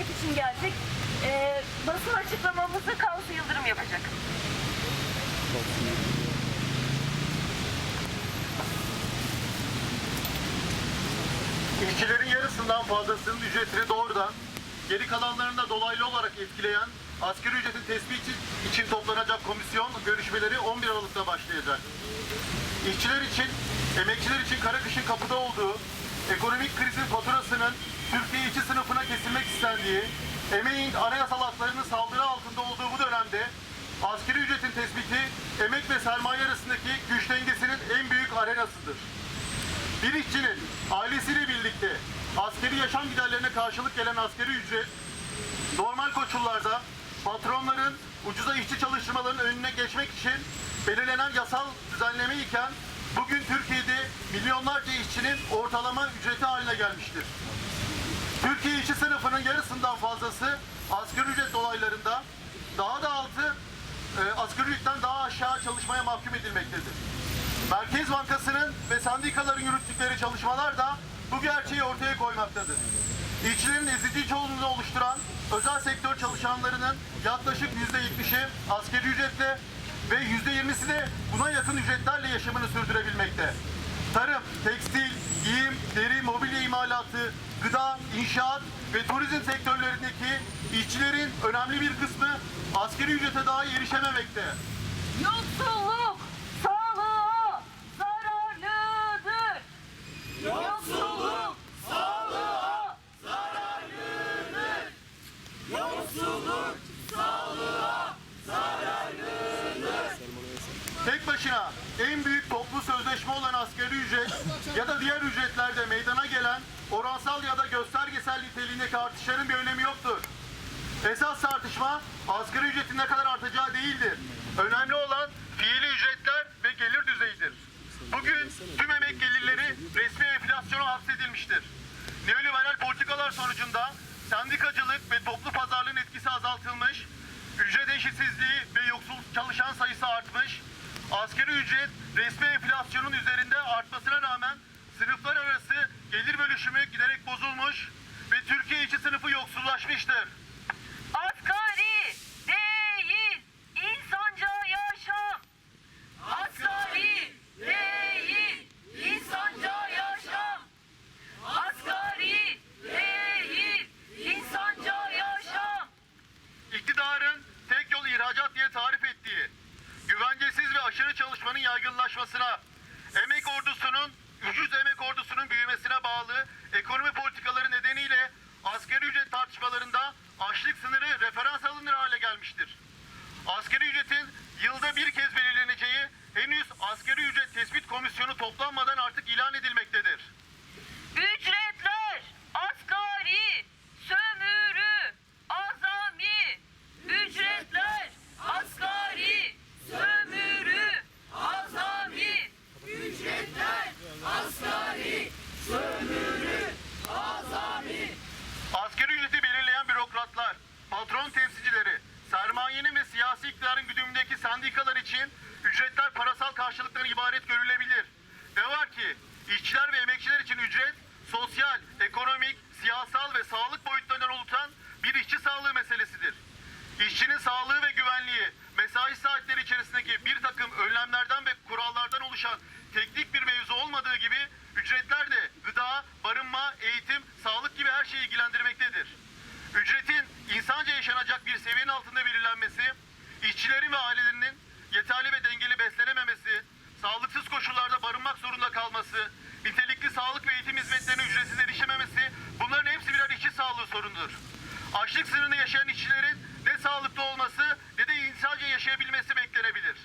için geldik. Ee, basın açıklamamızı Kansu Yıldırım yapacak. İşçilerin yarısından fazlasının ücretini doğrudan, geri kalanlarını da dolaylı olarak etkileyen asgari ücretin tespiti için toplanacak komisyon görüşmeleri 11 Aralık'ta başlayacak. İşçiler için, emekçiler için kara kışın kapıda olduğu, ekonomik krizin faturasının Türkiye istendiği, emeğin anayasal haklarının saldırı altında olduğu bu dönemde asgari ücretin tespiti emek ve sermaye arasındaki güç dengesinin en büyük arenasıdır. Bir işçinin ailesiyle birlikte askeri yaşam giderlerine karşılık gelen askeri ücret normal koşullarda patronların ucuza işçi çalıştırmalarının önüne geçmek için belirlenen yasal düzenleme iken bugün Türkiye'de milyonlarca işçinin ortalama ücreti haline gelmiştir. Türkiye işçi sınıfının yarısından fazlası asgari ücret dolaylarında daha da altı e, asgari ücretten daha aşağı çalışmaya mahkum edilmektedir. Merkez Bankası'nın ve sendikaların yürüttükleri çalışmalar da bu gerçeği ortaya koymaktadır. İşçilerin ezici çoğunluğunu oluşturan özel sektör çalışanlarının yaklaşık %70'i asgari ücretle ve %20'si de buna yakın ücretlerle yaşamını sürdürebilmekte. Ve turizm sektörlerindeki işçilerin önemli bir kısmı asgari ücrete dahi erişememekte. Yoksulluk sağlığa zararlıdır. Yoksulluk sağlığa zararlıdır. Yoksulluk sağlığa Tek başına en büyük toplu sözleşme olan asgari ücret ya da diğer ücretlerde meydana gelen oransal ya da göstergesel niteliğindeki artışların bir önemi yoktur. Esas tartışma asgari ücretin ne kadar artacağı değildir. Önemli olan fiili ücretler ve gelir düzeyidir. Bugün tüm emek gelirleri resmi enflasyona hapsedilmiştir. Neoliberal politikalar sonucunda sendikacılık ve toplu pazarlığın etkisi azaltılmış, ücret eşitsizliği ve yoksul çalışan sayısı artmış, asgari ücret resmi üzerinde artmasına rağmen sınıflar arası gelir bölüşümü giderek bozulmuş ve Türkiye işçi sınıfı yoksullaşmıştır. Asgari değil, insanca yaşam. Asgari değil, insanca yaşam. Asgari değil, insanca yaşam. İktidarın tek yol ihracat diye tarif ettiği, güvencesiz ve aşırı çalışmanın yaygınlaşmasına, bağlı ekonomi politikaları nedeniyle asgari ücret tartışmalarında açlık sınırı referans alınır hale gelmiştir. Asgari ücretin yılda bir kez belirleneceği henüz asgari ücret tespit komisyonu toplanmadan artık ilan edilmektedir. Ücretler asgari, sömürü, azami. Ücretler asgari, sömürü, azami. Ücretler asgari, sömürü, azami. Asgari ücreti belirleyen bürokratlar, patron temsilcileri, sermayenin ve siyasi güdümündeki sendikalar için ücretler parasal karşılıktan ibaret görülebilir. Ne var ki işçiler ve emekçiler için ücret sosyal, ekonomik, siyasal ve sağlık boyutlarından oluşan bir işçi sağlığı meselesidir. İşçinin sağlığı ve güvenliği, mesai saatleri içerisindeki bir takım önlemlerden ve kurallardan oluşan teknik bir mevzu olmadığı gibi ücretler de gıda, barınma, eğitim, sağlık gibi her şeyi ilgilendirmektedir. Ücretin insanca yaşanacak bir seviyenin altında belirlenmesi, işçilerin ve ailelerinin yeterli ve dengeli beslenememesi, sağlıksız koşullarda barınmak zorunda kalması, nitelikli sağlık ve eğitim hizmetlerine ücretsiz erişememesi bunların hepsi birer işçi sağlığı sorunudur. Açlık sınırını yaşayan işçilerin ne sağlıklı olması ne de insanca yaşayabilmesi beklenebilir.